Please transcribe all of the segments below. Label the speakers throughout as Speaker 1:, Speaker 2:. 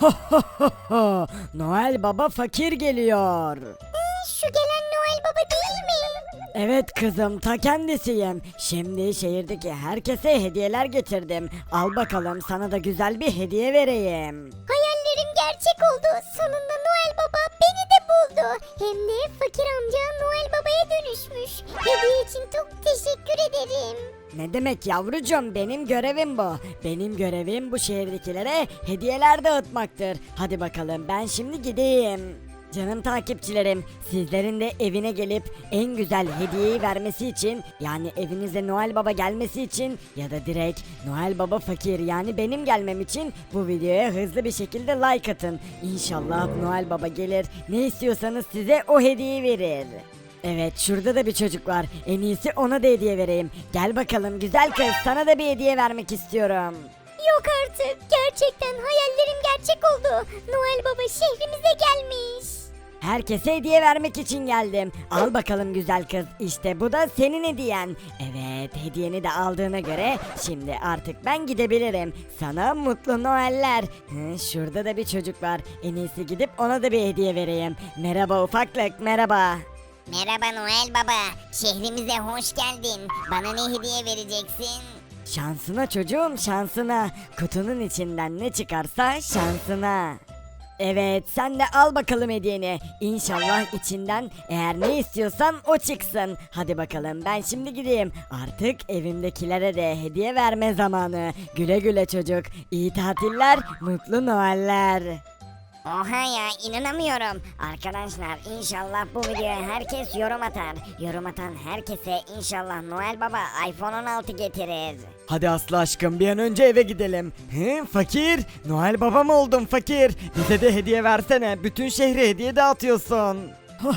Speaker 1: Noel Baba fakir geliyor.
Speaker 2: Şu gelen Noel Baba değil mi?
Speaker 1: Evet kızım ta kendisiyim. Şimdi şehirdeki herkese hediyeler getirdim. Al bakalım sana da güzel bir hediye vereyim.
Speaker 2: Hayallerim gerçek oldu. Sonunda Noel Baba beni de buldu. Hem de fakir amca Noel Baba'ya dönüşmüş. Hediye için çok teşekkür ederim.
Speaker 1: Ne demek yavrucuğum benim görevim bu. Benim görevim bu şehirdekilere hediyeler dağıtmaktır. Hadi bakalım ben şimdi gideyim. Canım takipçilerim, sizlerin de evine gelip en güzel hediyeyi vermesi için yani evinize Noel Baba gelmesi için ya da direkt Noel Baba fakir yani benim gelmem için bu videoya hızlı bir şekilde like atın. İnşallah Noel Baba gelir, ne istiyorsanız size o hediyeyi verir. Evet şurada da bir çocuk var. En iyisi ona da hediye vereyim. Gel bakalım güzel kız sana da bir hediye vermek istiyorum.
Speaker 2: Yok artık. Gerçekten hayallerim gerçek oldu. Noel Baba şehrimize gelmiş.
Speaker 1: Herkese hediye vermek için geldim. Al bakalım güzel kız. İşte bu da senin hediyen. Evet hediyeni de aldığına göre şimdi artık ben gidebilirim. Sana mutlu Noeller. Hı, şurada da bir çocuk var. En iyisi gidip ona da bir hediye vereyim. Merhaba ufaklık merhaba.
Speaker 2: Merhaba Noel Baba. Şehrimize hoş geldin. Bana ne hediye vereceksin?
Speaker 1: Şansına çocuğum şansına. Kutunun içinden ne çıkarsa şansına. Evet sen de al bakalım hediyeni. İnşallah içinden eğer ne istiyorsan o çıksın. Hadi bakalım ben şimdi gideyim. Artık evimdekilere de hediye verme zamanı. Güle güle çocuk. İyi tatiller, mutlu Noeller.
Speaker 2: Oha ya inanamıyorum. Arkadaşlar inşallah bu videoya herkes yorum atar. Yorum atan herkese inşallah Noel Baba iPhone 16 getirir.
Speaker 1: Hadi Aslı aşkım bir an önce eve gidelim. He, fakir? Noel baba mı oldun fakir? Bize de hediye versene. Bütün şehre hediye dağıtıyorsun.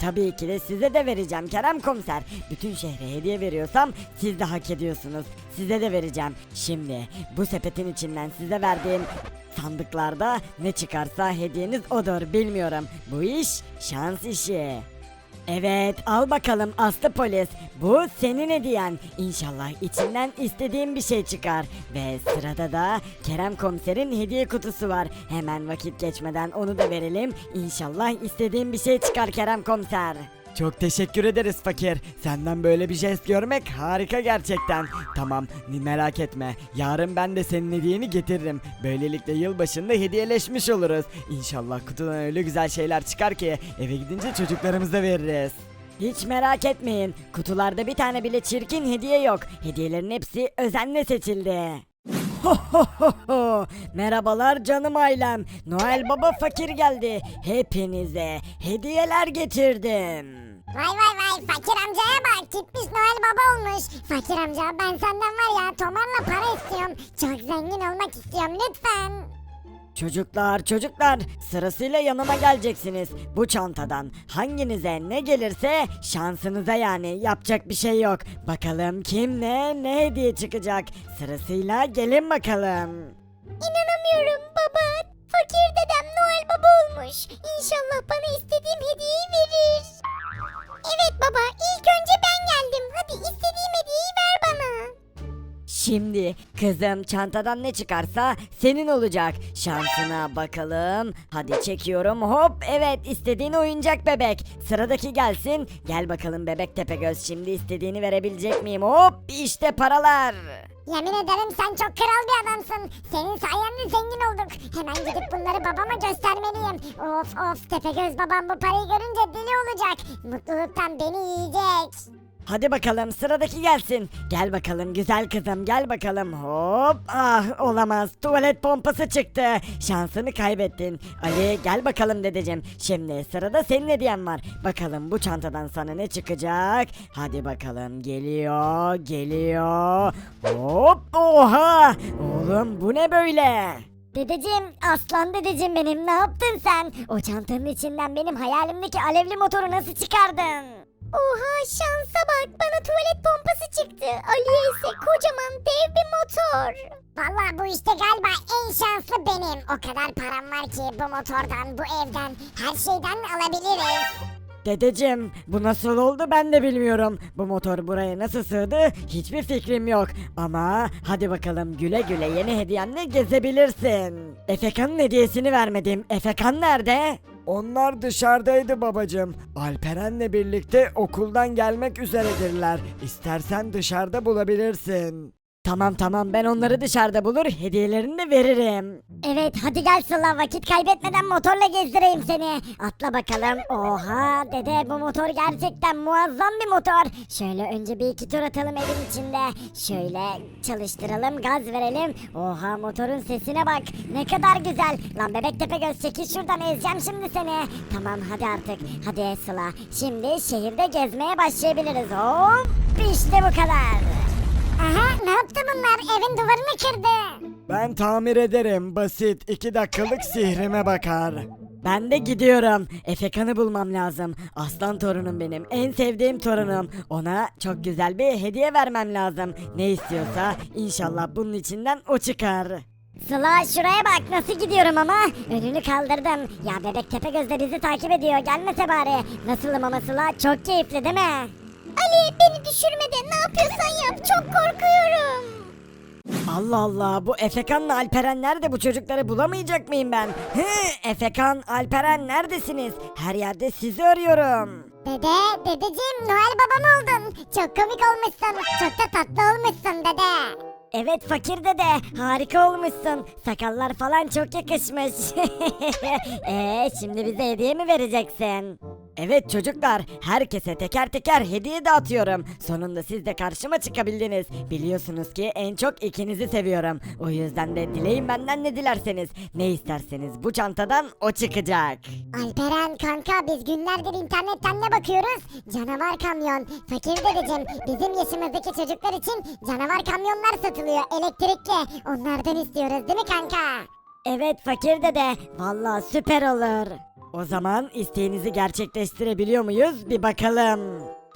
Speaker 1: Tabii ki de size de vereceğim Kerem komiser. Bütün şehre hediye veriyorsam siz de hak ediyorsunuz. Size de vereceğim. Şimdi bu sepetin içinden size verdiğim sandıklarda ne çıkarsa hediyeniz odur bilmiyorum. Bu iş şans işi. Evet al bakalım Aslı polis. Bu senin hediyen. İnşallah içinden istediğin bir şey çıkar. Ve sırada da Kerem komiserin hediye kutusu var. Hemen vakit geçmeden onu da verelim. İnşallah istediğin bir şey çıkar Kerem komiser. Çok teşekkür ederiz fakir. Senden böyle bir jest görmek harika gerçekten. Tamam merak etme. Yarın ben de senin hediyeni getiririm. Böylelikle yılbaşında hediyeleşmiş oluruz. İnşallah kutudan öyle güzel şeyler çıkar ki eve gidince çocuklarımıza veririz. Hiç merak etmeyin. Kutularda bir tane bile çirkin hediye yok. Hediyelerin hepsi özenle seçildi. Merhabalar canım ailem. Noel Baba fakir geldi. Hepinize hediyeler getirdim.
Speaker 2: Vay vay vay fakir amcaya bak gitmiş Noel Baba olmuş. Fakir amca ben senden var ya tomarla para istiyorum. Çok zengin olmak istiyorum lütfen.
Speaker 1: Çocuklar çocuklar sırasıyla yanıma geleceksiniz. Bu çantadan hanginize ne gelirse şansınıza yani yapacak bir şey yok. Bakalım kim ne ne hediye çıkacak. Sırasıyla gelin bakalım.
Speaker 2: İnanamıyorum baba. Fakir dedem Noel Baba olmuş. İnşallah bana istediğim hediyeyi verir. Evet baba ilk önce ben geldim. Hadi istediğim hediyeyi ver.
Speaker 1: Şimdi kızım çantadan ne çıkarsa senin olacak. Şansına bakalım. Hadi çekiyorum. Hop evet istediğin oyuncak bebek. Sıradaki gelsin. Gel bakalım bebek tepegöz. Şimdi istediğini verebilecek miyim? Hop işte paralar.
Speaker 2: Yemin ederim sen çok kral bir adamsın. Senin sayende zengin olduk. Hemen gidip bunları babama göstermeliyim. Of of Tepegöz babam bu parayı görünce deli olacak. Mutluluktan beni yiyecek.
Speaker 1: Hadi bakalım sıradaki gelsin. Gel bakalım güzel kızım gel bakalım. Hop ah olamaz tuvalet pompası çıktı. Şansını kaybettin. Ali gel bakalım dedeciğim. Şimdi sırada senin hediyen var. Bakalım bu çantadan sana ne çıkacak. Hadi bakalım geliyor geliyor. Hop oha. Oğlum bu ne böyle?
Speaker 2: Dedeciğim, aslan dedeciğim benim ne yaptın sen? O çantanın içinden benim hayalimdeki alevli motoru nasıl çıkardın? Oha şansa bak bana tuvalet pompası çıktı. Ali'ye ise kocaman dev bir motor. Valla bu işte galiba en şanslı benim. O kadar param var ki bu motordan, bu evden, her şeyden alabiliriz.
Speaker 1: Dedeciğim bu nasıl oldu ben de bilmiyorum. Bu motor buraya nasıl sığdı hiçbir fikrim yok. Ama hadi bakalım güle güle yeni hediyemle gezebilirsin. Efekan'ın hediyesini vermedim. Efekan nerede?
Speaker 3: Onlar dışarıdaydı babacığım. Alperen'le birlikte okuldan gelmek üzeredirler. İstersen dışarıda bulabilirsin.
Speaker 1: Tamam tamam ben onları dışarıda bulur hediyelerini de veririm.
Speaker 2: Evet hadi gel Sıla vakit kaybetmeden motorla gezdireyim seni. Atla bakalım. Oha dede bu motor gerçekten muazzam bir motor. Şöyle önce bir iki tur atalım evin içinde. Şöyle çalıştıralım gaz verelim. Oha motorun sesine bak. Ne kadar güzel. Lan bebek tepe göz çekil şuradan ezeceğim şimdi seni. Tamam hadi artık. Hadi Sıla. Şimdi şehirde gezmeye başlayabiliriz. Hop işte bu kadar. Aha ne yaptı bunlar? Evin duvarını kırdı.
Speaker 3: Ben tamir ederim. Basit. iki dakikalık sihrime bakar.
Speaker 1: Ben de gidiyorum. Efekan'ı bulmam lazım. Aslan torunum benim. En sevdiğim torunum. Ona çok güzel bir hediye vermem lazım. Ne istiyorsa inşallah bunun içinden o çıkar.
Speaker 2: Sıla şuraya bak nasıl gidiyorum ama önünü kaldırdım. Ya bebek tepe gözle bizi takip ediyor gelmese bari. Nasılım ama Sıla çok keyifli değil mi? Ali beni düşürme de ne yapıyorsan yap çok korkuyorum.
Speaker 1: Allah Allah bu Efekan'la Alperen nerede bu çocukları bulamayacak mıyım ben? Hı, Efekan, Alperen neredesiniz? Her yerde sizi arıyorum.
Speaker 2: Dede dedeciğim Noel babam oldun. Çok komik olmuşsun çok da tatlı olmuşsun dede.
Speaker 1: Evet fakir dede harika olmuşsun. Sakallar falan çok yakışmış. Eee şimdi bize hediye mi vereceksin? Evet çocuklar herkese teker teker hediye dağıtıyorum. Sonunda siz de karşıma çıkabildiniz. Biliyorsunuz ki en çok ikinizi seviyorum. O yüzden de dileyin benden ne dilerseniz. Ne isterseniz bu çantadan o çıkacak.
Speaker 2: Alperen kanka biz günlerdir internetten de bakıyoruz. Canavar kamyon. Fakir dedeciğim bizim yaşımızdaki çocuklar için canavar kamyonlar satılıyor elektrikli. Onlardan istiyoruz değil mi kanka?
Speaker 1: Evet fakir dede vallahi süper olur. O zaman isteğinizi gerçekleştirebiliyor muyuz bir bakalım.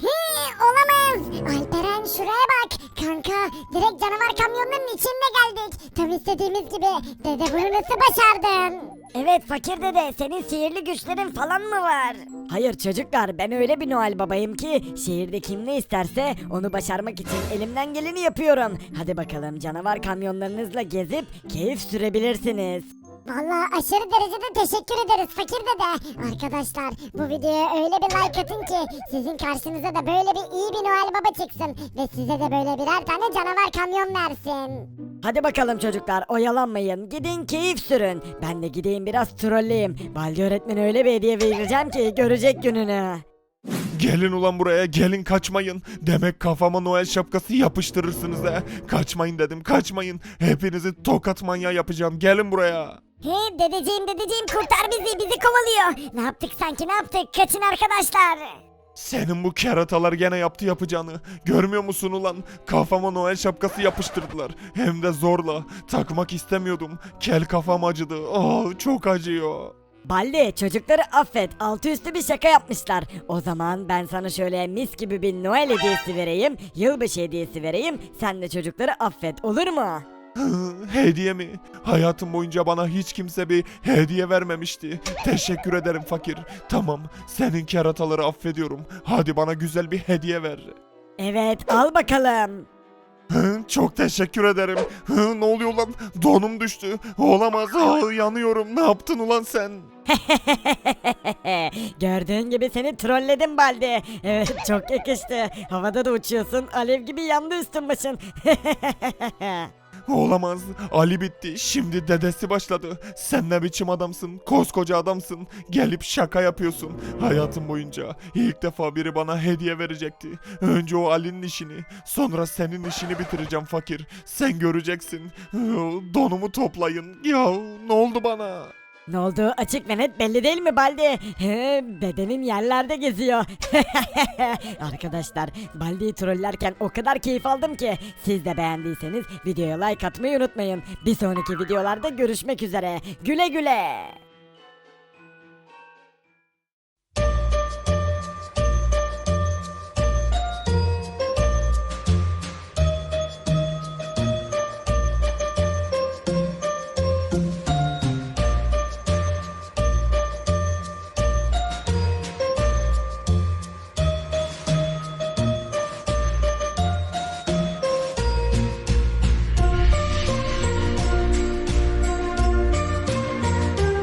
Speaker 2: He, olamaz. Alperen şuraya bak. Kanka direkt canavar kamyonların içinde geldik. Tam istediğimiz gibi. Dede bunu nasıl başardın?
Speaker 1: Evet fakir dede senin sihirli güçlerin falan mı var? Hayır çocuklar ben öyle bir Noel babayım ki şehirde kim ne isterse onu başarmak için elimden geleni yapıyorum. Hadi bakalım canavar kamyonlarınızla gezip keyif sürebilirsiniz.
Speaker 2: Vallahi aşırı derecede teşekkür ederiz fakir dede. Arkadaşlar bu videoya öyle bir like atın ki sizin karşınıza da böyle bir iyi bir Noel Baba çıksın. Ve size de böyle birer tane canavar kamyon versin.
Speaker 1: Hadi bakalım çocuklar oyalanmayın gidin keyif sürün. Ben de gideyim biraz trolleyim. Baldi öğretmen öyle bir hediye vereceğim ki görecek gününü.
Speaker 4: Gelin ulan buraya gelin kaçmayın. Demek kafama Noel şapkası yapıştırırsınız he. Kaçmayın dedim kaçmayın. Hepinizi tokat manyağı yapacağım gelin buraya.
Speaker 2: He dedeciğim dedeciğim kurtar bizi bizi kovalıyor. Ne yaptık sanki ne yaptık kaçın arkadaşlar.
Speaker 4: Senin bu keratalar gene yaptı yapacağını. Görmüyor musun ulan? Kafama Noel şapkası yapıştırdılar. Hem de zorla. Takmak istemiyordum. Kel kafam acıdı. Oh çok acıyor.
Speaker 1: Baldi çocukları affet altı üstü bir şaka yapmışlar. O zaman ben sana şöyle mis gibi bir Noel hediyesi vereyim. Yılbaşı hediyesi vereyim. Sen de çocukları affet olur mu?
Speaker 4: Hediye mi? Hayatım boyunca bana hiç kimse bir hediye vermemişti. Teşekkür ederim fakir. Tamam, senin kerataları affediyorum. Hadi bana güzel bir hediye ver.
Speaker 1: Evet al bakalım.
Speaker 4: Hı, Çok teşekkür ederim. Hı, Ne oluyor lan? Donum düştü. Olamaz. Yanıyorum. Ne yaptın ulan sen?
Speaker 1: Gördüğün gibi seni trolledim Baldi. Evet çok yakıştı. Havada da uçuyorsun. Alev gibi yandı üstün başın.
Speaker 4: Olamaz. Ali bitti. Şimdi dedesi başladı. Sen ne biçim adamsın? Koskoca adamsın. Gelip şaka yapıyorsun. Hayatım boyunca ilk defa biri bana hediye verecekti. Önce o Ali'nin işini, sonra senin işini bitireceğim fakir. Sen göreceksin. Donumu toplayın. Ya ne oldu bana?
Speaker 1: Ne oldu açık ve net belli değil mi Baldi? He, bedenin yerlerde geziyor. Arkadaşlar Baldi'yi trollerken o kadar keyif aldım ki. Siz de beğendiyseniz videoya like atmayı unutmayın. Bir sonraki videolarda görüşmek üzere. Güle güle.